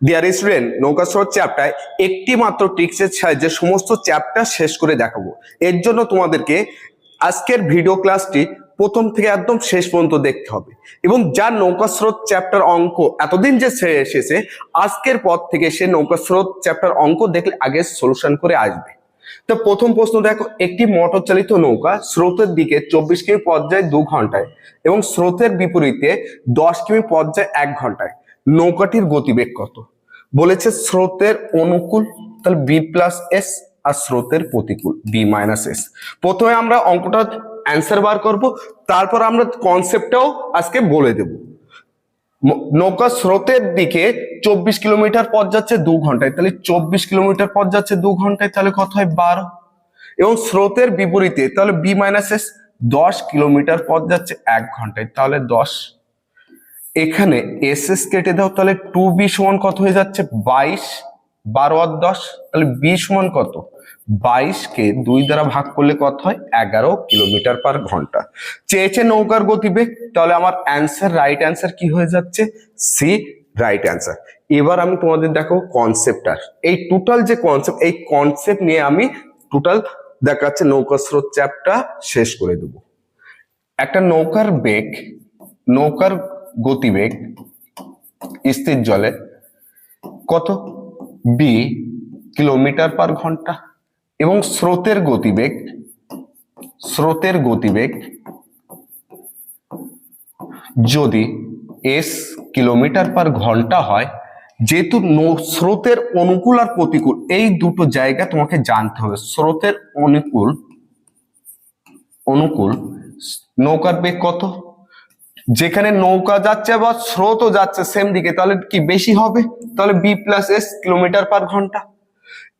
Dear student নৌকা স্রোত chapter একটি মাত্র ট্রিক্সের সাহায্যে সমস্ত চ্যাপ্টার শেষ করে দেখাবো। এর জন্য তোমাদেরকে আজকের ভিডিও ক্লাসটি প্রথম থেকে একদম শেষ পর্যন্ত দেখতে হবে। এবং যার নৌকা স্রোত চ্যাপ্টার অঙ্ক এতদিন যে ছেড়ে এসেছে, আজকের পর থেকে সে নৌকা স্রোত চ্যাপ্টার অঙ্ক দেখলে আগে সলিউশন করে আসবে। তো প্রথম প্রশ্ন দেখো, একটি মোটর চালিত নৌকা স্রোতের দিকে চব্বিশ কিমি পথ যায় দু ঘন্টায় এবং স্রোতের বিপরীতে দশ কিমি পথ যায় এক ঘন্টায়। নৌকাটির গতিবেগ কত? বলেছে স্রোতের অনুকূল, তাহলে বি প্লাস এস আর স্রোতের প্রতিকূল বি মাইনাস এস প্রথমে আমরা অঙ্কটা অ্যান্সার বার করব, তারপর আমরা কনসেপ্টটাও আজকে বলে দেব। নৌকা স্রোতের দিকে চব্বিশ কিলোমিটার পথ যাচ্ছে দু ঘন্টায়, তাহলে চব্বিশ কিলোমিটার পথ যাচ্ছে দু ঘন্টায়, তাহলে কত হয়? বারো। এবং স্রোতের বিপরীতে, তাহলে বি মাইনাস এস দশ কিলোমিটার পথ যাচ্ছে এক ঘন্টায়, তাহলে দশ। এখানে এস এস কেটে দাও, তাহলে টু বি সমান কত হয়ে যাচ্ছে? বাইশ, বারো আর দশ, তাহলে বি সমান কত? বাইশ কে দুই দ্বারা ভাগ করলে কত হয়? এগারো কিলোমিটার পার ঘণ্টা। চেয়েছে নৌকার গতিবেগ, তাহলে আমার অ্যান্সার রাইট অ্যান্সার কি হয়ে যাচ্ছে? সি রাইট অ্যান্সার এবার আমি তোমাদের দেখো কনসেপ্টার এই টোটাল যে কনসেপ্ট এই কনসেপ্ট নিয়ে আমি টোটাল দেখাচ্ছে নৌকা স্রোত চ্যাপটা শেষ করে দেবো। একটা নৌকার বেগ, নৌকার গতিবেগ স্থির জলে কত? বি কিলোমিটার পার ঘণ্টা। এবং স্রোতের গতিবেগ স্রোতের গতিবেগ যদি এস কিলোমিটার পার ঘণ্টা হয়, যেহেতু স্রোতের অনুকূল আর প্রতিকূল, এই দুটো জায়গা তোমাকে জানতে হবে। স্রোতের অনুকূল অনুকূল, নৌকার বেগ কত? যেখানে নৌকা যাচ্ছে বা স্রোতও যাচ্ছে সেম দিকে। তাহলে কি বেশি হবে? তাহলে B plus S kilometre per ঘণ্টা।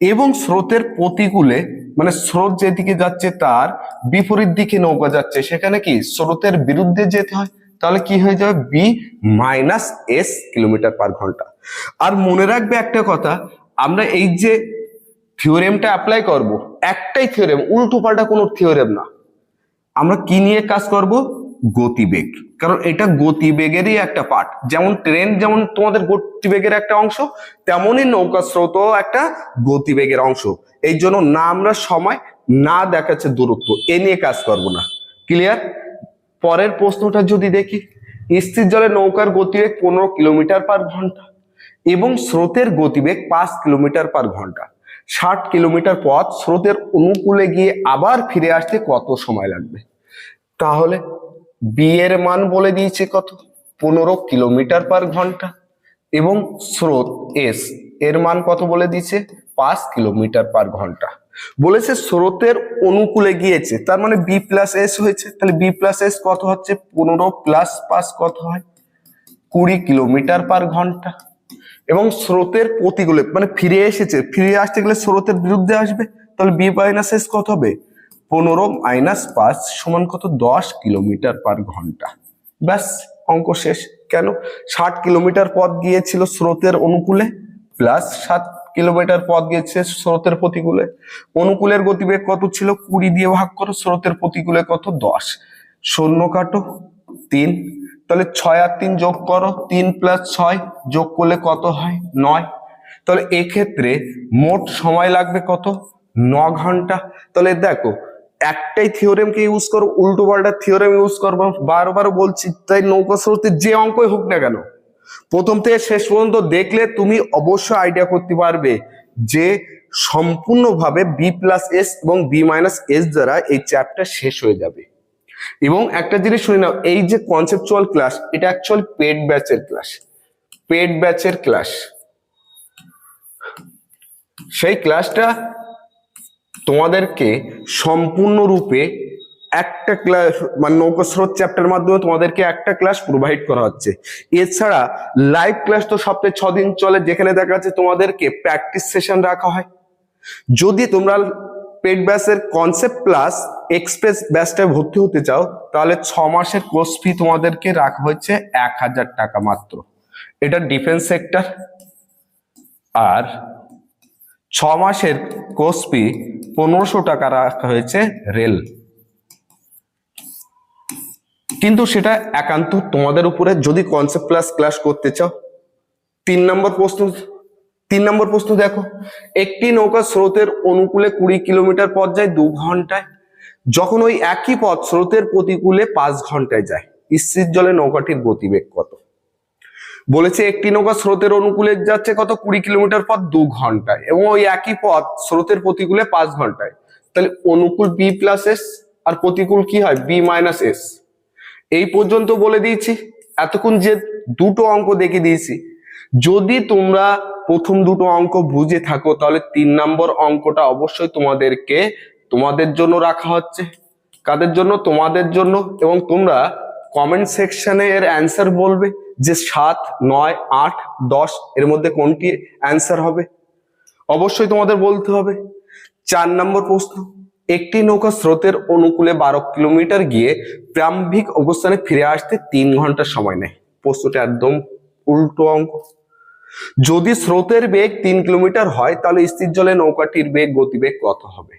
এবং স্রোতের প্রতিকূলে মানে স্রোত যেদিকে যাচ্ছে তার বিপরীত দিকে নৌকা যাচ্ছে, সেখানে কি স্রোতের বিরুদ্ধে যেতে হয়? তাহলে কি হয়ে যাবে? B minus S kilometre per ঘণ্টা। আর মনে রাখবে একটা কথা, আমরা এই যে থিওরেমটা অ্যাপ্লাই করব, একটাই থিওরেম উল্টো পাল্টা কোনো থিওরেম না। আমরা কি নিয়ে কাজ করব? গতিবেগ। কারণ এটা গতিবেগেরই একটা পার্ট যেমন ট্রেন যেমন তোমাদের গতিবেগের একটা অংশ, তেমনই নৌকা স্রোতও একটা গতিবেগের অংশ। এই জন্য না আমরা সময়, না দেখাচ্ছে দূরত্ব। এ নিয়ে কাজ করব না। ক্লিয়ার পরের প্রশ্নটা যদি দেখি, স্থির জলে নৌকার গতিবেগ পনেরো কিলোমিটার পার ঘণ্টা এবং স্রোতের গতিবেগ পাঁচ কিলোমিটার পার ঘণ্টা। ষাট কিলোমিটার পথ স্রোতের অনুকূলে গিয়ে আবার ফিরে আসতে কত সময় লাগবে? তাহলে বি এর মান বলে দিয়েছে কত? পনেরো কিলোমিটার পার ঘণ্টা। এবং স্রোত এস, এর মান কত বলে দিয়েছে? পাঁচ কিলোমিটার পার ঘণ্টা। বলেছে স্রোতের অনুকূলে গিয়েছে, তার মানে বি প্লাস এস হয়েছে। তাহলে বি প্লাস এস কত হচ্ছে? পনেরো প্লাস পাঁচ কত হয়? কুড়ি কিলোমিটার পার ঘণ্টা। এবং স্রোতের প্রতিকূলে মানে ফিরে এসেছে, ফিরে আসতে গেলে স্রোতের বিরুদ্ধে আসবে। তাহলে বি মাইনাস এস কত হবে? পনেরো মাইনাস পাঁচ সমান কত? দশ কিলোমিটার পার ঘণ্টা। ব্যাস, অঙ্ক শেষ। কেন? ষাট কিলোমিটার পথ গিয়েছিল স্রোতের অনুকূলে প্লাস সাত কিলোমিটার পথ গিয়েছে স্রোতের প্রতিকূলে। অনুকূলের গতিবেগ কত ছিল? কুড়ি দিয়ে ভাগ করো, স্রোতের প্রতিকূলে কত? দশ। শূন্য কাটো, তিন। তাহলে ছয় আর তিন যোগ করো, তিন প্লাস ছয় যোগ করলে কত হয়? নয়। তাহলে এক্ষেত্রে মোট সময় লাগবে কত? ন ঘণ্টা। তাহলে দেখো একটাই থিওরেমকে ইউজ করো, উল্টো পাল্টা থিওরেম ইউজ করব, বারবার বলছি, তাই নৌকা স্রোতের যে অঙ্কই হোক না কেন, প্রথম থেকে শেষ পর্যন্ত দেখলে তুমি অবশ্যই আইডিয়া করতে পারবে যে সম্পূর্ণভাবে বি প্লাস এস এবং বি মাইনাস এস দ্বারা এই চ্যাপ্টার শেষ হয়ে যাবে। এবং একটা জিনিস শুনে নাও, এই যে কনসেপচুয়াল ক্লাস এটা অ্যাকচুয়াল পেড ব্যাচের ক্লাস পেড ব্যাচের ক্লাস সেই ক্লাসটা তোমাদেরকে সম্পূর্ণরূপে একটা ক্লাস মানে নৌকা স্রোত চ্যাপ্টার মাধ্যমে তোমাদেরকে একটা ক্লাস প্রোভাইড করা হচ্ছে। এছাড়া লাইভ ক্লাস তো সপ্তাহে ছ দিন চলে, যেখানে দেখা যাচ্ছে তোমাদেরকে প্র্যাকটিস সেশন রাখা হয়। যদি তোমরা পেড ব্যাচের কনসেপ্ট প্লাস এক্সপ্রেস ব্যাচটায় ভর্তি হতে চাও, তাহলে ছ মাসের কোর্স ফি তোমাদেরকে রাখা হয়েছে এক হাজার টাকা মাত্র। এটা ডিফেন্স সেক্টর আর ছ মাসের কোর্স ফি পনেরোশো টাকা রাখা হয়েছে রেল। কিন্তু সেটা একান্ত তোমাদের উপরে যদি কনসেপ্ট প্লাস ক্লাস করতে চাও, তিন নম্বর প্রশ্ন, তিন নম্বর প্রশ্ন দেখো, একটি নৌকা স্রোতের অনুকূলে কুড়ি কিলোমিটার পথ যায় দু ঘন্টায়, যখন ওই একই পথ স্রোতের প্রতিকূলে পাঁচ ঘন্টায় যায়, স্থির জলে নৌকাটির গতিবেগ কত? বলেছে একটি নৌকা স্রোতের অনুকূলে যাচ্ছে কত কুড়ি কিলোমিটার পথ দু ঘন্টায় এবং ওই একই পথ স্রোতের প্রতিকূলে পাঁচ ঘন্টায়। তাহলে অনুকূল বি প্লাস এস আর প্রতিকূল কি হয়? বি মাইনাস এস এই পর্যন্ত বলে দিয়েছি। এতক্ষণ যে দুটো অঙ্ক দেখে দিয়েছি। যদি তোমরা প্রথম দুটো অঙ্ক বুঝে থাকো, তাহলে তিন নম্বর অঙ্কটা অবশ্যই তোমাদেরকে তোমাদের জন্য রাখা হচ্ছে। কাদের জন্য? তোমাদের জন্য। এবং তোমরা কমেন্ট সেকশনে এর অ্যান্সার বলবে যে সাত, নয়, আট, দশ, এর মধ্যে কোনটি অ্যান্সার হবে? অবশ্যই তোমাদের বলতে হবে। চার নম্বর প্রশ্ন, একটি নৌকা স্রোতের অনুকূলে বারো কিলোমিটার গিয়ে প্রারম্ভিক অবস্থানে ফিরে আসতে তিন ঘণ্টা সময় নেয়। প্রশ্নটা একদম উল্টো অঙ্ক। যদি স্রোতের বেগ তিন কিলোমিটার হয়, তাহলে স্থির জলে নৌকাটির বেগ, গতিবেগ কত হবে?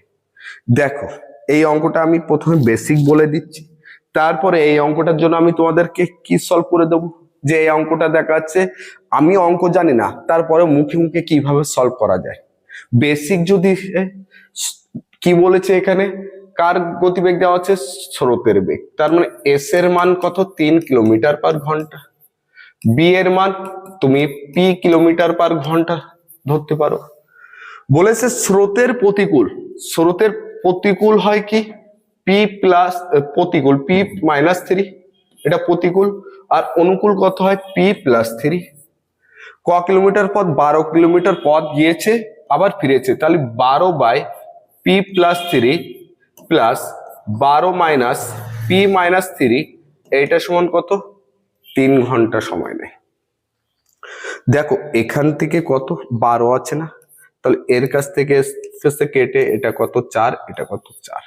দেখো, এই অঙ্কটা আমি প্রথমে বেসিক বলে দিচ্ছি। তারপরে এই অঙ্কটার জন্য আমি তোমাদেরকে কি সলভ করে দেবো? যে এই অঙ্কটা দেখাচ্ছে, আমি অঙ্ক জানি না তারপরে মুখে মুখে কীভাবে সলভ করা যায়? বেসিক যদি কি বলেছে এখানে? কার গতিবেগ দেওয়া আছে? স্রোতের বেগ। তার মানে এস এর মান কত? তিন কিলোমিটার পার ঘণ্টা। বি এর মান, তুমি পি কিলোমিটার পার ঘণ্টা ধরতে পারো। বলেছে স্রোতের প্রতিকূল। স্রোতের প্রতিকূল হয় কি? পি প্লাস প্রতিকূল পি মাইনাস থ্রি এটা প্রতিকূল। আর অনুকূল কত হয়? পি প্লাস থ্রি ক কিলোমিটার পথ? বারো কিলোমিটার পথ গিয়েছে, আবার ফিরেছে। তাহলে বারো by P plus three plus বারো মাইনাস পি মাইনাস থ্রি এইটা সমান কত? তিন ঘণ্টা সময় নেয়। দেখো, এখান থেকে কত? বারো আছে না? তাহলে এর কাছ থেকে কেটে এটা কত? চার, এটা কত? চার।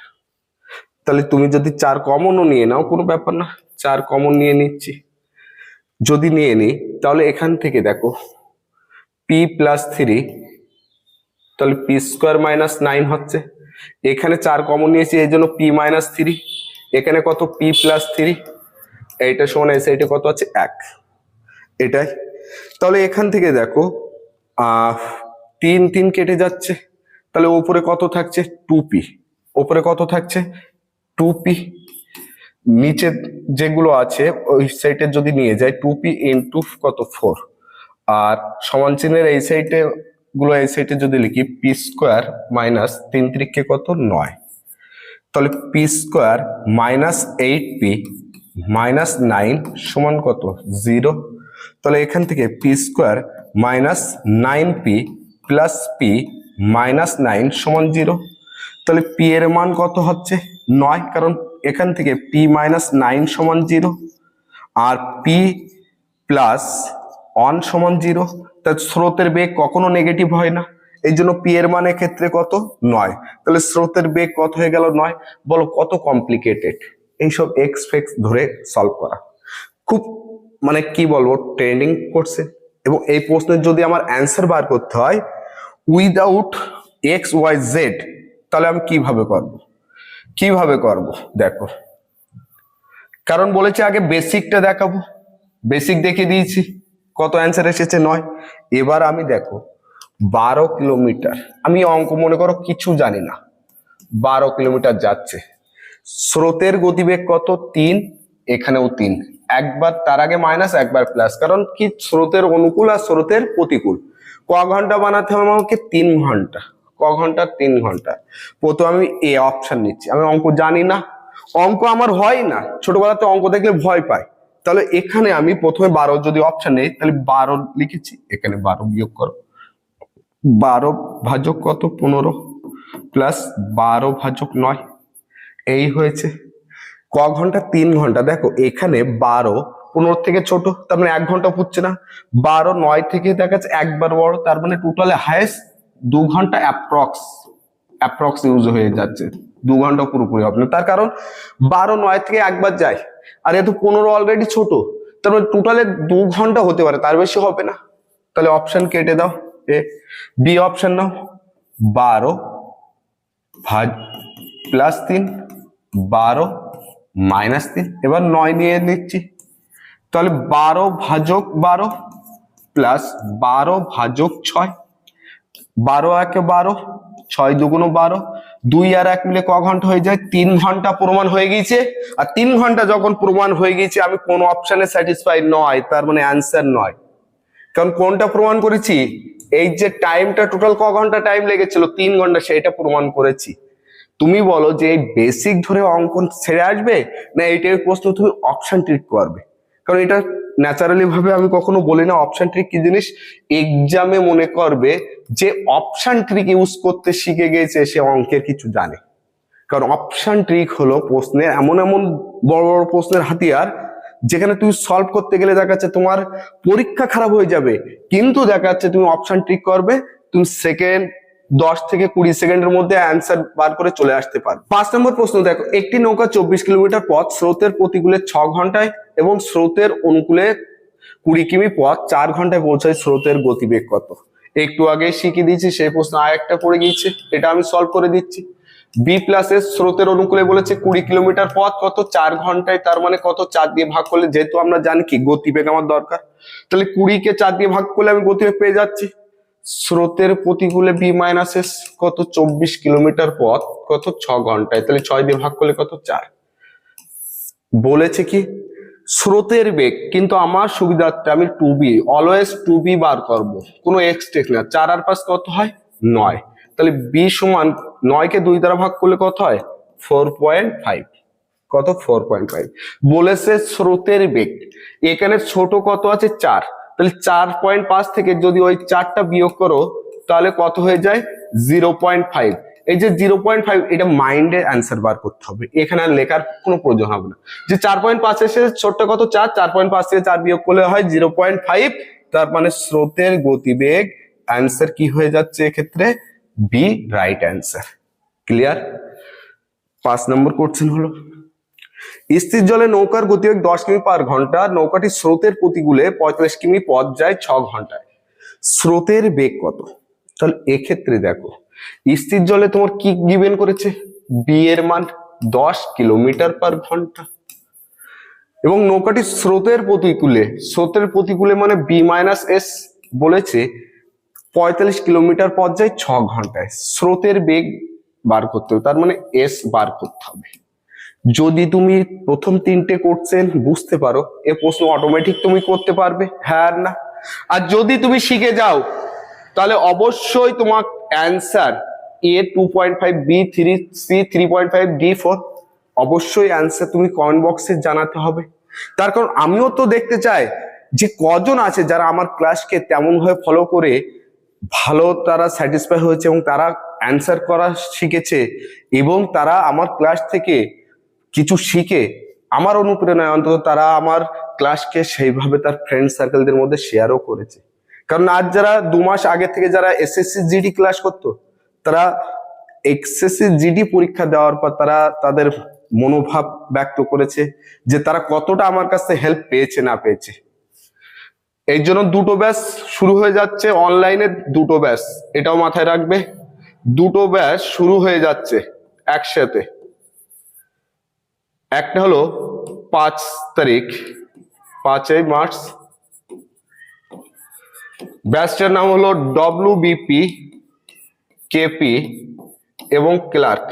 তাহলে তুমি যদি চার কমনও নিয়ে নাও, কোনো ব্যাপার না। চার কমন নিয়ে নিচ্ছি। যদি নিয়ে নিই, তাহলে এখান থেকে দেখো পি প্লাস থ্রি তাহলে পি স্কোয়ার মাইনাস নাইন হচ্ছে। এখানে চার কমন নিয়েছি, এই জন্য পি মাইনাস থ্রি এখানে কত? পি প্লাস থ্রি এইটা সমান এসে এটা কত আছে? এক। এটাই। তাহলে এখান থেকে দেখো তিন তিন কেটে যাচ্ছে। তাহলে ওপরে কত থাকছে? টু পি ওপরে কত থাকছে? টু পি নিচে যেগুলো আছে, ওই সাইডে যদি নিয়ে যায় টু পি ইন্টু কত? ফোর আর সমান চিহ্নের এই সাইডে গুলো, এই সাইডে যদি লিখি পি স্কোয়ার মাইনাস তিন ত্রিককে কত? নয়। তাহলে P square minus eight P minus nine সমান কত? জিরো তাহলে এখান থেকে P square minus nine P plus P minus nine সমান জিরো তাহলে পি এর মান কত হচ্ছে? নয়, কারণ এখান থেকে পি মাইনাস নাইন সমান জিরো আর পি প্লাস ওয়ান সমান জিরো তা স্রোতের বেগ কখনো নেগেটিভ হয় না। এই জন্য পি এর মানের ক্ষেত্রে কত? নয়। তাহলে স্রোতের বেগ কত হয়ে গেল নয়? বলো কত কমপ্লিকেটেড এইসব এক্স ফেক্স ধরে সলভ করা। খুব মানে কি বলব? ট্রেনিং করছে এবং এই প্রশ্নের যদি আমার অ্যান্সার বার করতে হয় উইদাউট এক্স ওয়াই জেড তাহলে আমি কীভাবে করব কীভাবে করব? দেখো। কারণ বলেছে আগে বেসিকটা দেখাবো। বেসিক দেখে দিয়েছি। কত অ্যান্সার এসেছে? নয়। এবার আমি দেখো, বারো কিলোমিটার আমি অঙ্ক মনে করো কিছু জানি না। বারো কিলোমিটার যাচ্ছে। স্রোতের গতিবেগ কত? তিন, এখানেও তিন। একবার তার আগে মাইনাস একবার প্লাস কারণ কি? স্রোতের অনুকূল আর স্রোতের প্রতিকূল। ক ঘণ্টা বানাতে হবে আমাকে? তিন ঘণ্টা। ক ঘণ্টা, তিন ঘণ্টা। প্রথম আমি এ অপশন নিচ্ছি। আমি অঙ্ক জানি না। অঙ্ক আমার হয় না। ছোটবেলাতে অঙ্ক দেখলে ভয় পাই তাহলে এখানে আমি প্রথমে বারো যদি অপশন নেই, তাহলে বারো লিখেছি। এখানে বারো বিয়োগ করো। বারো ভাজক কত? পনেরো প্লাস বারো ভাজক নয়। এই হয়েছে। ক ঘণ্টা, তিন ঘণ্টা। দেখো, এখানে বারো পনেরো থেকে ছোট, তার মানে এক ঘণ্টা পুচ্ছে না। বারো নয় থেকে দেখা যাচ্ছে একবার বড়, তার মানে টোটালে হায়েস্ট দু ঘণ্টা অ্যাপ্রক্স অ্যাপ্রক্স ইউজ হয়ে যাচ্ছে। দু ঘণ্টা পুরোপুরি হবে না। তার কারণ বারো, নয় থেকে একবার যায়। আর এত পনেরো অলরেডি ছোট, তার মানে টোটালে দু ঘণ্টা হতে পারে। তার বেশি হবে না। তাহলে অপশন কেটে দাও। এ বি অপশন নাও। বারো ভাজ প্লাস তিন, বারো মাইনাস তিন। এবার নয় নিয়ে নিচ্ছি। তাহলে বারো ভাজক বারো প্লাস বারো ভাজক ছয়। বারো একে বারো, ছয় দুগুণ বারো, দুই আর এক মিলে ক ঘণ্টা হয়ে যায়? তিন ঘণ্টা প্রমাণ হয়ে গিয়েছে। আর তিন ঘণ্টা যখন প্রমাণ হয়ে গিয়েছে, আমি কোন অপশনে স্যাটিসফাই নয়, তার মানে অ্যান্সার নয়। কারণ কোনটা প্রমাণ করেছি? এই যে টাইমটা টোটাল ক ঘণ্টা টাইম লেগেছিল, তিন ঘণ্টা সেটা প্রমাণ করেছি। তুমি বলো যে বেসিক ধরে অঙ্কন ছেড়ে আসবে? না এইটার প্রশ্ন তুমি অপশন ট্রিক করবে? কারণ এটা ন্যাচারালি ভাবে আমি কখনো বলি না অপশন ট্রিক কি জিনিস? এক্সামে মনে করবে যে অপশন ট্রিক ইউজ করতে শিখে গেছে, সে অঙ্কের কিছু জানে। কারণ অপশন ট্রিক হলো প্রশ্নের এমন এমন বড় বড় প্রশ্নের হাতিয়ার, যেখানে তুমি সলভ করতে গেলে দেখা যাচ্ছে তোমার পরীক্ষা খারাপ হয়ে যাবে, কিন্তু দেখা যাচ্ছে তুমি অপশন ট্রিক করবে, তুমি সেকেন্ড দশ থেকে কুড়ি সেকেন্ডের মধ্যে অ্যান্সার বার করে চলে আসতে পারবে। পাঁচ নম্বর প্রশ্ন, দেখো, একটি নৌকা চব্বিশ কিলোমিটার পথ, স্রোতের প্রতিকূলে ছ ঘন্টায় এবং স্রোতের অনুকূলে কুড়ি কিমি পথ, চার ঘন্টায় পৌঁছায় স্রোতের গতিবেগ কত? একটু আগে শিখিয়ে দিয়েছি, সেই প্রশ্ন আর একটা পড়ে গিয়েছে এটা আমি সলভ করে দিচ্ছি। বি প্লাস এর স্রোতের অনুকূলে বলেছে কুড়ি কিলোমিটার পথ কত? চার ঘন্টায় তার মানে কত? চার দিয়ে ভাগ করলে, যেহেতু আমরা জানি কি, গতিবেগ আমার দরকার। তাহলে কুড়িকে চার দিয়ে ভাগ করলে আমি গতিবেগ পেয়ে যাচ্ছি। স্রোতের প্রতিকূলে বি মাইনাস এস কত? চব্বিশ কিলোমিটার পথ কত? ছ ঘন্টায়। তাহলে ছয় দিয়ে ভাগ করলে কত? চার। বলেছে কি? স্রোতের বেগ। কিন্তু আমার সুবিধার্থে আমি two B always two B বার করব। কোনো এক্স টেক না। চার আর পাঁচ কত হয়? নয়। তাহলে বি সমান নয়কে দুই দ্বারা ভাগ করলে কত হয়? ফোর পয়েন্ট ফাইভ কত? ফোর পয়েন্ট ফাইভ বলেছে স্রোতের বেগ। এখানে ছোট কত আছে? চার। তাহলে চার পয়েন্ট পাঁচ থেকে যদি ওই চারটা বিয়োগ করো, তাহলে কত হয়ে যায়? জিরো পয়েন্ট ফাইভ এই যে জিরো পয়েন্ট ফাইভ এটা মাইন্ডে অ্যান্সার বার করতে হবে। এখানে আর লেখার কোনো প্রয়োজন হবে না। যে চার পয়েন্ট পাঁচ এসে ছোট্ট কত? চার। চার পয়েন্ট পাঁচ থেকে চার বিয়োগ করলে হয় জিরো পয়েন্ট ফাইভ তার মানে স্রোতের গতিবেগ অ্যান্সার কি হয়ে যাচ্ছে এক্ষেত্রে? বি রাইট অ্যান্সার ক্লিয়ার পাঁচ নম্বর কোশ্চেন হলো। স্থির জলে নৌকার গতিবেগ দশ কিমি পার ঘণ্টা, নৌকাটি স্রোতের প্রতিকূলে পঁয়তাল্লিশ কিমি পথ যায় ছ ঘন্টায়। স্রোতের বেগ কত? তাহলে এক্ষেত্রে দেখো, স্থির জলে তোমার কি গিভেন করেছে? বি এর মান দশ কিলোমিটার পার ঘণ্টা। এবং নৌকাটি স্রোতের প্রতিকূলে স্রোতের প্রতিকূলে মানে বি মাইনাস এস বলেছে, পঁয়তাল্লিশ কিলোমিটার পথ যায় ছ ঘন্টায়। স্রোতের বেগ বার করতে হবে, তার মানে এস বার করতে হবে। যদি তুমি প্রথম তিনটে কোশ্চেন বুঝতে পারো, এ প্রশ্ন অটোমেটিক তুমি করতে পারবে হ্যাঁ না। আর যদি তুমি শিখে যাও, তাহলে অবশ্যই তোমার answer A two point five B three C three point five D four অবশ্যই অ্যান্সার তুমি কমেন্ট বক্সে জানাতে হবে। তার কারণ আমিও তো দেখতে চাই যে কজন আছে যারা আমার ক্লাসকে তেমন ভাবে ফলো করে, ভালো তারা স্যাটিসফাই হয়েছে এবং তারা অ্যান্সার করা শিখেছে এবং তারা আমার ক্লাস থেকে কিছু শিখে আমার অনুপ্রেরণায় অন্তত তারা আমার ক্লাসকে সেইভাবে তার ফ্রেন্ড সার্কেলদের মধ্যে শেয়ারও করেছে। কারণ আজ যারা দু মাস আগে থেকে যারা এসএসসি জিডি ক্লাস করতো, তারা এসএসসি জিডি পরীক্ষা দেওয়ার পর তারা তাদের মনোভাব ব্যক্ত করেছে যে তারা কতটা আমার কাছে হেল্প পেয়েছে, না পেয়েছে। এই জন্য দুটো ব্যাচ শুরু হয়ে যাচ্ছে অনলাইনে দুটো ব্যাচ এটাও মাথায় রাখবে। দুটো ব্যাচ শুরু হয়ে যাচ্ছে একসাথে। একটা হলো পাঁচ তারিখ, পাঁচই মার্চ। ব্যাচটার নাম হলো ডব্লিউ বিপি কেপি এবং ক্লার্ক।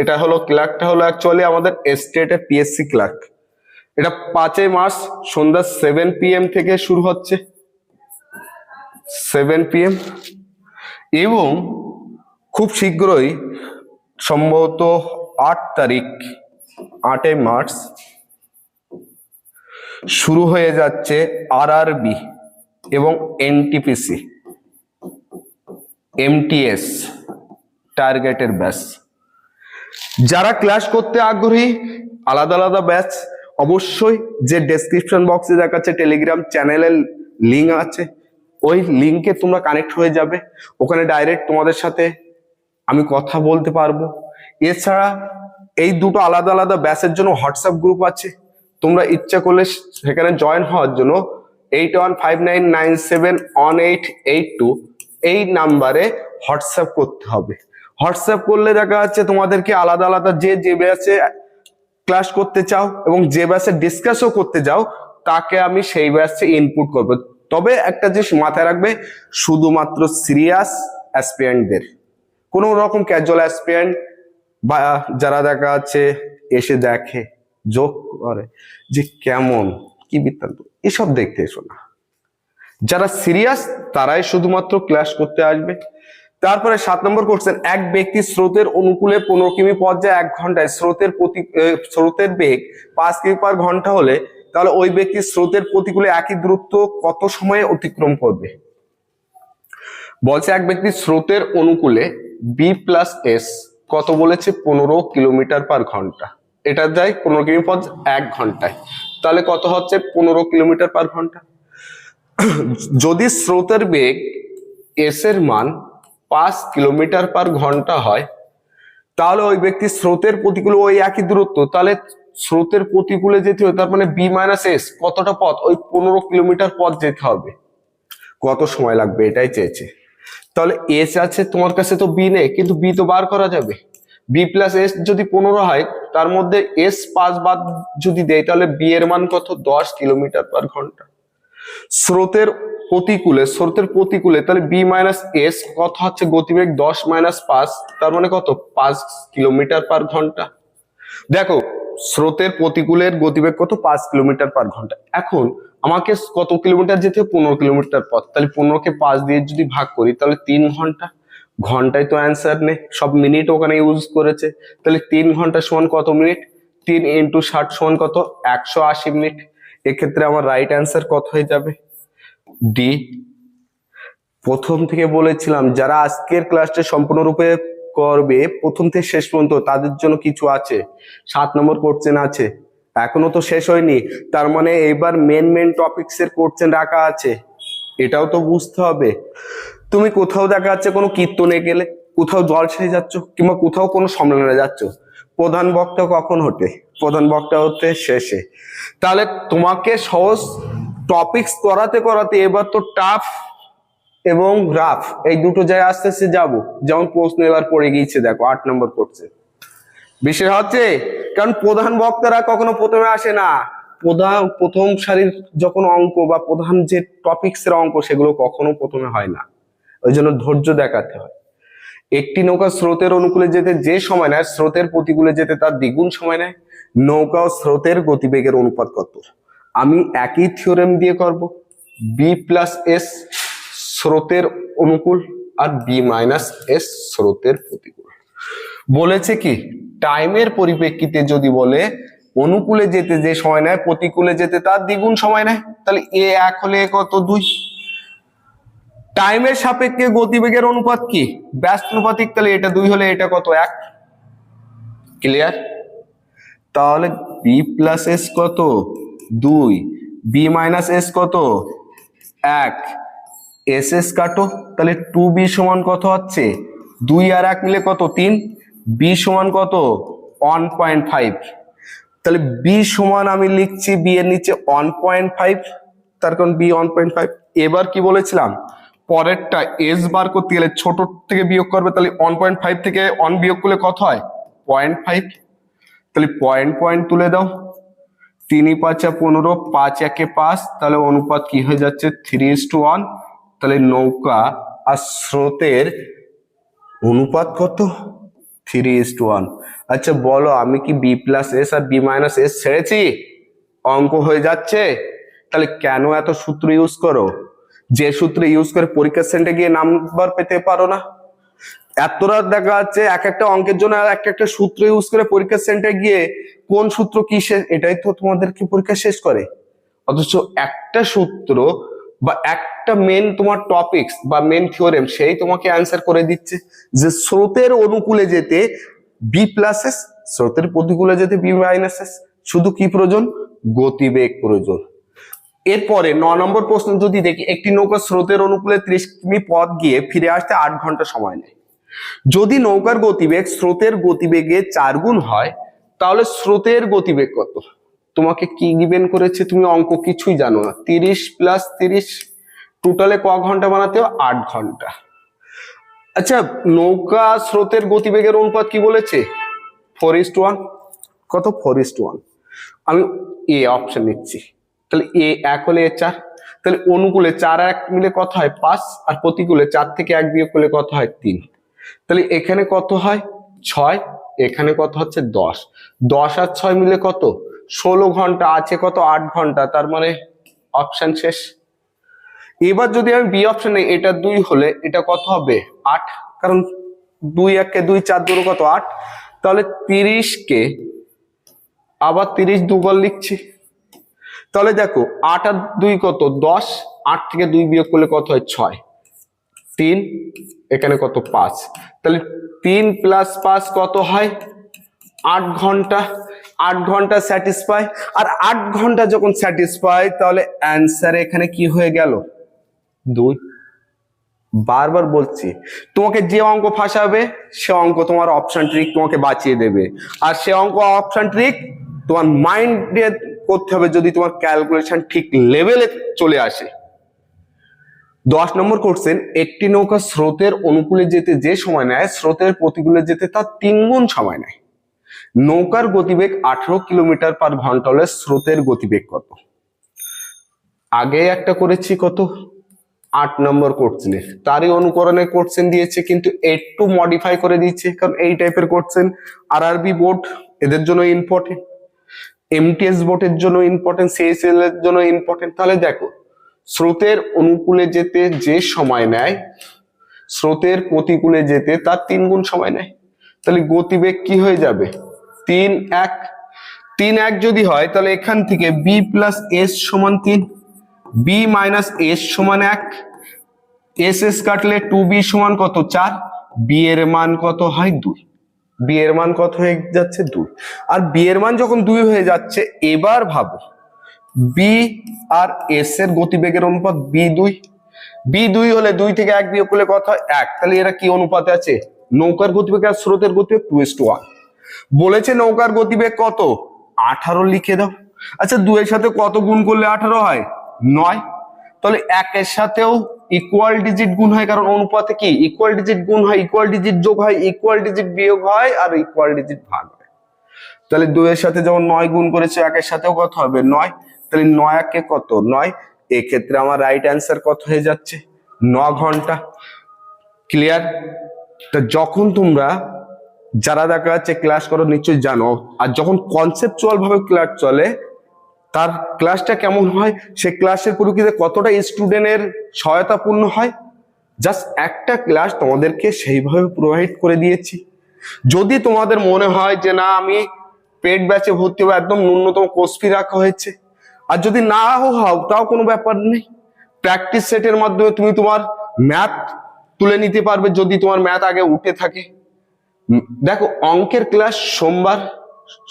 এটা হলো ক্লার্কটা হলো অ্যাকচুয়ালি আমাদের স্টেটের পিএসসি ক্লার্ক। এটা পাঁচই মার্চ সন্ধ্যা সেভেন পিএম থেকে শুরু হচ্ছে। সেভেন পিএম এবং খুব শীঘ্রই, সম্ভবত আট তারিখ আটই মার্চ শুরু হয়ে যাচ্ছে আরআরবি এবং এনটিপিসি এমটিএস টার্গেটের ব্যাচ যারা ক্লাস করতে আগ্রহী, আলাদা আলাদা ব্যাচ অবশ্যই যে ডেসক্রিপশন বক্সে দেখাচ্ছে টেলিগ্রাম চ্যানেলের লিঙ্ক আছে, ওই লিঙ্কে তোমরা কানেক্ট হয়ে যাবে। ওখানে ডাইরেক্ট তোমাদের সাথে আমি কথা বলতে পারব। এছাড়া এই দুটো আলাদা আলাদা ব্যাচের জন্য হোয়াটসঅ্যাপ গ্রুপ আছে। তোমরা ইচ্ছা করলে সেখানে জয়েন হওয়ার জন্য eight one five nine nine seven one eight eight two এই নাম্বারে হোয়াটসঅ্যাপ করতে হবে। হোয়াটসঅ্যাপ করলে দেখা যাচ্ছে তোমাদেরকে আলাদা আলাদা যে যে ব্যাচে ক্লাস করতে চাও এবং যে ব্যাচে ডিসকাসও করতে চাও তাকে আমি সেই ব্যাচে ইনপুট করব। তবে একটা জিনিস মাথায় রাখবে, শুধুমাত্র সিরিয়াস অ্যাসপিরেন্টদের কোনো রকম ক্যাজুয়াল অ্যাসপিরেন্ট বা যারা দেখা যাচ্ছে এসে দেখে, যোগ করে যে কেমন, কি বৃত্তান্ত, এসব দেখতে এসো না। যারা সিরিয়াস তারাই শুধুমাত্র ক্লাস করতে আসবে। তারপরে সাত নম্বর কোশ্চেন এক ব্যক্তি স্রোতের অনুকূলে পনেরো কিমি পর্যায়ে এক ঘন্টায়, স্রোতের প্রতি স্রোতের বেগ পাঁচ কিমি পার ঘণ্টা হলে, তাহলে ওই ব্যক্তি স্রোতের প্রতিকূলে একই দূরত্ব কত সময়ে অতিক্রম করবে? বলছে এক ব্যক্তি স্রোতের অনুকূলে বি প্লাস এস কত বলেছে? পনেরো কিলোমিটার পার ঘণ্টা। এটা যায় পনেরো কিলোমিটার এক ঘন্টায়। তাহলে কত হচ্ছে? পনেরো কিলোমিটার পার ঘণ্টা। যদি স্রোতের বেগ এস এর মান পাঁচ কিলোমিটার পার ঘণ্টা হয়, তাহলে ওই ব্যক্তি স্রোতের প্রতিকূলে, ওই একই দূরত্ব, তাহলে স্রোতের প্রতিকূলে যেতে হবে, তার মানে বি মাইনাস এস কতটা পথ? ওই পনেরো কিলোমিটার পথ যেতে হবে। কত সময় লাগবে? এটাই চেয়েছে। তাহলে এস আছে তোমার কাছে তো বি নেই, কিন্তু বি তো বার করা যাবে। বি প্লাস এস যদি পনেরো হয়, তার মধ্যে এস পাঁচ বাদ যদি দেয়, তাহলে বি এর মান কত? দশ কিলোমিটার পার ঘণ্টা। স্রোতের প্রতিকূলে স্রোতের প্রতিকূলে, তাহলে বি মাইনাস এস কত হচ্ছে? গতিবেগ দশ মাইনাস পাঁচ, তার মানে কত? পাঁচ কিলোমিটার পার ঘণ্টা। দেখো স্রোতের প্রতিকূলের গতিবেগ কত? পাঁচ কিলোমিটার পার ঘণ্টা। এখন আমাকে কত কিলোমিটার যেতে পনেরো কিলোমিটার পথ। তাহলে পনেরোকে পাঁচ দিয়ে যদি ভাগ করি, তাহলে তিন ঘণ্টা। ঘন্টায় তো অ্যান্সার নেই। সব মিনিট ওখানে ইউজ করেছে। তাহলে তিন ঘণ্টা সমান কত মিনিট তিন ইন্টু ষাট সমান কত? একশো আশি মিনিট এক্ষেত্রে আমার রাইট অ্যান্সার কত হয়ে যাবে? ডি প্রথম থেকে বলেছিলাম, যারা আজকের ক্লাসটা সম্পূর্ণরূপে করবে, প্রথম থেকে শেষ পর্যন্ত তাদের জন্য কিছু আছে। সাত নম্বর কোশ্চেন আছে। এখনও তো শেষ হয়নি। তার মানে এবার মেন মেন টপিকস এর কোশ্চেন রাখা আছে। এটাও তো বুঝতে হবে। তুমি কোথাও দেখা যাচ্ছে কোনো কীর্তনে গেলে, কোথাও জলসায় যাচ্ছ কিংবা কোথাও কোনো সম্মেলনে যাচ্ছ, প্রধান বক্তা কখন হতে প্রধান বক্তা হতে শেষে। তাহলে তোমাকে সহজ টপিকস করাতে করাতে এবার তো টাফ এবং রাফ এই দুটো জায়গায় আস্তে আস্তে যাব। যেমন প্রশ্ন এবার পড়ে গিয়েছে, দেখো, আট নম্বর করছে। বিশেষ হচ্ছে, কারণ প্রধান বক্তারা কখনো প্রথমে আসে না। প্রধান, প্রথম সারির যখন অঙ্ক বা প্রধান যে টপিক্স এর অঙ্ক, সেগুলো কখনো প্রথমে হয় না। ওই জন্য ধৈর্য দেখাতে হয়। একটি নৌকা স্রোতের অনুকূলে যেতে যে সময় নেয়, স্রোতের প্রতিকূলে যেতে তার দ্বিগুণ সময় নেয়। নৌকা ও স্রোতের গতিবেগের অনুপাত কত? আমি একই থিওরেম দিয়ে করব। বি প্লাস এস স্রোতের অনুকূল আর বি মাইনাস এস স্রোতের প্রতিকূল। বলেছে কি টাইমের পরিপ্রেক্ষিতে যদি বলে, অনুকূলে যেতে যে সময় নেয়, প্রতিকূলে যেতে তার দ্বিগুণ সময় নেয়। তাহলে এ এক হলে কত? দুই। টাইমের সাপেক্ষে গতিবেগের অনুপাত কি? ব্যস্ত অনুপাতিক, তাহলে এটা দুই হলে এটা কত? এক। ক্লিয়ার তাহলে বি প্লাস এস কত? দুই। বি মাইনাস এস কত? এক। এস এস কাটো, তাহলে টু বি সমান কত হচ্ছে? দুই আর এক মিলে কত? তিন। বি সমান কত? ওয়ান পয়েন্ট ফাইভ তাহলে বি সমান আমি লিখছি বি এর নিচে ওয়ান পয়েন্ট ফাইভ তার কারণ বি ওয়ান পয়েন্ট ফাইভ এবার কি বলেছিলাম? পরেরটা এস বার করতে গেলে ছোট থেকে বিয়োগ করবে, তাহলে ওয়ান পয়েন্ট ফাইভ থেকে ওয়ান বিয়োগ করলে কত হয়? পয়েন্ট ফাইভ তাহলে পয়েন্ট পয়েন্ট তুলে দাও। তিনই পাঁচা পনেরো, পাঁচ একে পাঁচ, তাহলে অনুপাত কি হয়ে যাচ্ছে? থ্রি ইস টু ওয়ান তাহলে নৌকা আর স্রোতের অনুপাত কত? থ্রি ইস টু ওয়ান আচ্ছা বলো, আমি কি বি প্লাস এস আর বি মাইনাস এস ছেড়েছি? অঙ্ক হয়ে যাচ্ছে? তাহলে কেন এত সূত্র ইউজ করো? যে সূত্র ইউজ করে পরীক্ষার সেন্টারে গিয়ে নাম্বার পেতে পারো না। এতটা দেখা যাচ্ছে এক একটা অঙ্কের জন্য এক একটা সূত্র ইউজ করে পরীক্ষার সেন্টারে গিয়ে কোন সূত্র কি শেষ এটাই তো তোমাদেরকে পরীক্ষা শেষ করে। অথচ একটা সূত্র বা একটা মেন তোমার টপিকস বা মেন থিওরেম সেই তোমাকে অ্যান্সার করে দিচ্ছে যে স্রোতের অনুকূলে যেতে বি প্লাস এস স্রোতের প্রতিকূলে যেতে বি মাইনাস এস শুধু কি প্রয়োজন? গতিবেগ প্রয়োজন। এরপরে ন নম্বর প্রশ্ন, যদি দেখি একটি নৌকা স্রোতের অনুকূলে ত্রিশ কিমি পথ গিয়ে ফিরে আসতে আট ঘণ্টা সময় নেয়। যদি নৌকার গতিবেগ স্রোতের গতিবেগে চার গুণ হয়, তাহলে স্রোতের গতিবেগ কত? তোমাকে কি গিভেন করেছে তুমি অঙ্ক কিছুই জানো না। তিরিশ প্লাস তিরিশ টোটালে ক ঘণ্টা বানাতে আট ঘণ্টা। আচ্ছা নৌকা স্রোতের গতিবেগের অনুপাত কি বলেছে? ফোর ওয়ান কত? ফোর ওয়ান আমি এ অপশন নিচ্ছি। তাহলে এ এক হলে এ চার। তাহলে অনুকূলে চার এক মিলে কত হয়? পাঁচ। আর প্রতিকূলে চার থেকে এক বিয়োগ করলে কত হয়? তিন। তাহলে এখানে কত হয়? ছয়। এখানে কত হচ্ছে? দশ। দশ আর ছয় মিলে কত? ষোলো ঘণ্টা আছে, কত? আট ঘণ্টা, তার মানে অপশন শেষ। এবার যদি আমি বি অপশনে এটা দুই হলে এটা কত হবে? আট। কারণ দুই এককে দুই, চার দুটো কত? আট। তাহলে তিরিশকে আবার তিরিশ দুগল লিখছি। তাহলে দেখো, আট আর দুই কত? দশ। আট থেকে দুই বিয়োগ করলে কত হয়? ছয়। তিন। এখানে কত? পাঁচ। তাহলে তিন প্লাস পাঁচ কত হয়? আট ঘণ্টা। আট ঘণ্টা স্যাটিসফাই আর আট ঘণ্টা যখন স্যাটিসফাই তাহলে অ্যান্সার এখানে কি হয়ে গেল? দুই। বারবার বলছি, তোমাকে যে অঙ্ক ফাঁসাবে, সে অঙ্ক তোমার অপশন ট্রিক তোমাকে বাঁচিয়ে দেবে। আর সে অঙ্ক অপশন ট্রিক তোমার মাইন্ডে করতে হবে যদি তোমার ক্যালকুলেশন ঠিক লেভেলে চলে আসে। দশ নম্বর কোশ্চেন একটি নৌকা স্রোতের অনুকূলে যেতে যে সময় নেয়, স্রোতের প্রতিকূলে যেতে তার তিন গুণ সময় নেয়। নৌকার গতিবেগ আঠারো কিলোমিটার পার ঘণ্টা হলে স্রোতের গতিবেগ কত? আগে একটা করেছি কত? আট নম্বর কোশ্চেনে তারই অনুকরণে কোশ্চেন দিয়েছে, কিন্তু একটু মডিফাই করে দিচ্ছে কারণ এই টাইপের কোশ্চেন আর আরবি বোর্ড এদের জন্য ইম্পর্টেন্ট এমটিএস বোর্ডের জন্য ইম্পর্টেন্ট সিএসএল এর জন্য ইম্পর্টেন্ট তাহলে দেখো, স্রোতের অনুকূলে যেতে যে সময় নেয়, স্রোতের প্রতিকূলে যেতে তার তিন গুণ সময় নেয়। তাহলে গতিবেগ কি হয়ে যাবে? তিন এক। তিন এক যদি হয়, তাহলে এখান থেকে বি প্লাস এস সমান তিন। বি মাইনাস এস সমান এক। এস এস কাটলে টু বি সমান কত? চার। বি এর মান কত হয় দুই। বি এর মান কত হয়ে যাচ্ছে? দুই। আর বি এর মান যখন দুই হয়ে যাচ্ছে, এবার ভাবো। বি আর এস এর গতিবেগের অনুপাত বি দুই। বি দুই হলে দুই থেকে এক বিয়োগ করলে কত হয়? এক। তাহলে এরা কি অনুপাতে আছে? নৌকার গতিবেগ আর স্রোতের গতিবেগ টু এস ওয়ান বলেছে নৌকার গতিবেগ কত? আঠারো লিখে দাও। আচ্ছা দুয়ের সাথে কত গুণ করলে আঠারো হয়? নয়। তাহলে একের সাথেও ইকুয়াল ডিজিট গুণ হয়, কারণ অনুপাতে কি? ইকুয়াল ডিজিট গুণ হয় ইকুয়াল ডিজিট যোগ হয় ইকুয়াল ডিজিট বিয়োগ হয়, আর ইকুয়াল ডিজিট ভাগ হয়। তাহলে দুইয়ের সাথে যখন নয় গুণ করেছে, একের সাথেও কত হবে? নয়। তাহলে নয় একে কত? নয়। এক্ষেত্রে আমার রাইট অ্যান্সার কত হয়ে যাচ্ছে? ন ঘণ্টা। ক্লিয়ার তা যখন তোমরা যারা দেখা যাচ্ছে ক্লাস করো, নিশ্চয়ই জানো। আর যখন কনসেপচুয়াল ভাবে ক্লাস চলে, তার ক্লাসটা কেমন হয়? সে ক্লাসের পরিপ্রেক্ষিতে কতটা স্টুডেন্টের সহায়তাপূর্ণ হয়? জাস্ট একটা ক্লাস তোমাদেরকে সেইভাবে প্রোভাইড করে দিয়েছি। যদি তোমাদের মনে হয় যে, না, আমি পেড ব্যাচে ভর্তি হব, একদম ন্যূনতম কোর্স ফি রাখা হয়েছে। আর যদি না হও, তাও কোনো ব্যাপার নেই। প্র্যাকটিস সেটের মাধ্যমে তুমি তোমার ম্যাথ তুলে নিতে পারবে যদি তোমার ম্যাথ আগে উঠে থাকে। দেখো, অঙ্কের ক্লাস সোমবার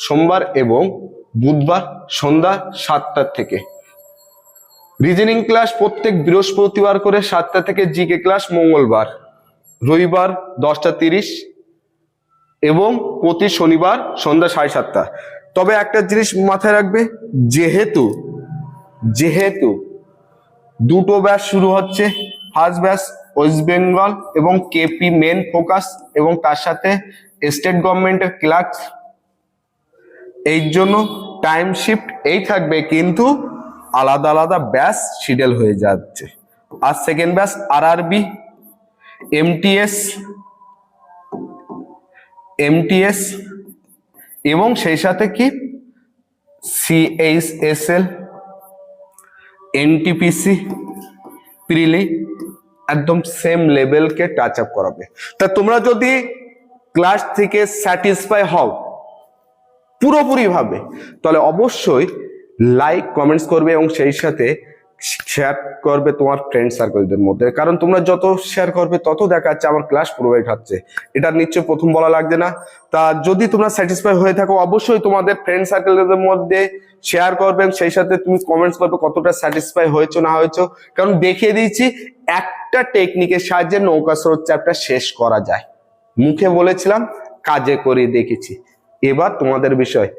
সোমবার এবং বুধবার সন্ধ্যা সাতটার থেকে। রিজনিং ক্লাস প্রত্যেক বৃহস্পতিবার করে সাতটা থেকে জিকে ক্লাস মঙ্গলবার, রবিবার দশটা তিরিশ এবং প্রতি শনিবার সন্ধ্যা সাড়ে সাতটা। তবে একটা জিনিস মাথায় রাখবে, যেহেতু যেহেতু দুটো ব্যাচ শুরু হচ্ছে ফার্স্ট ব্যাচ ওয়েস্ট বেঙ্গল এবং কেপি মেন ফোকাস এবং তার সাথে স্টেট গভর্নমেন্টের ক্লার্ক। এই জন্য টাইম শিফট এই থাকবে, কিন্তু আলাদা আলাদা ব্যাচ শিডেল হয়ে যাচ্ছে। আর সেকেন্ড ব্যাচ আর আরবি এমটিএস এমটিএস এবং সেই সাথে কি? সিএইচএসএল, এনটিপিসি, প্রিলি একদম সেম লেভেলকে টাচ আপ করাবে। তা তোমরা যদি ক্লাস থেকে স্যাটিসফাই হও, পুরোপুরিভাবে, তাহলে অবশ্যই লাইক কমেন্টস করবে এবং সেই সাথে শেয়ার করবে তোমার ফ্রেন্ড সার্কেলদের মধ্যে। কারণ তোমরা যত শেয়ার করবে, তত দেখা যাচ্ছে আমার ক্লাস প্রোভাইড হচ্ছে। এটা নিশ্চয় প্রথম বলা লাগছে না। তা যদি তোমরা স্যাটিসফাই হয়ে থাকো, অবশ্যই তোমাদের ফ্রেন্ড সার্কেলদের মধ্যে শেয়ার করবে সেই সাথে তুমি কমেন্টস করবে কতটা স্যাটিসফাই হয়েছো, না হয়েছো। কারণ দেখিয়ে দিয়েছি, একটা টেকনিকের সাহায্যে নৌকা স্রোত চ্যাপ্টার শেষ করা যায়। মুখে বলেছিলাম, কাজে করে দেখেছি। এবার তোমাদের বিষয়।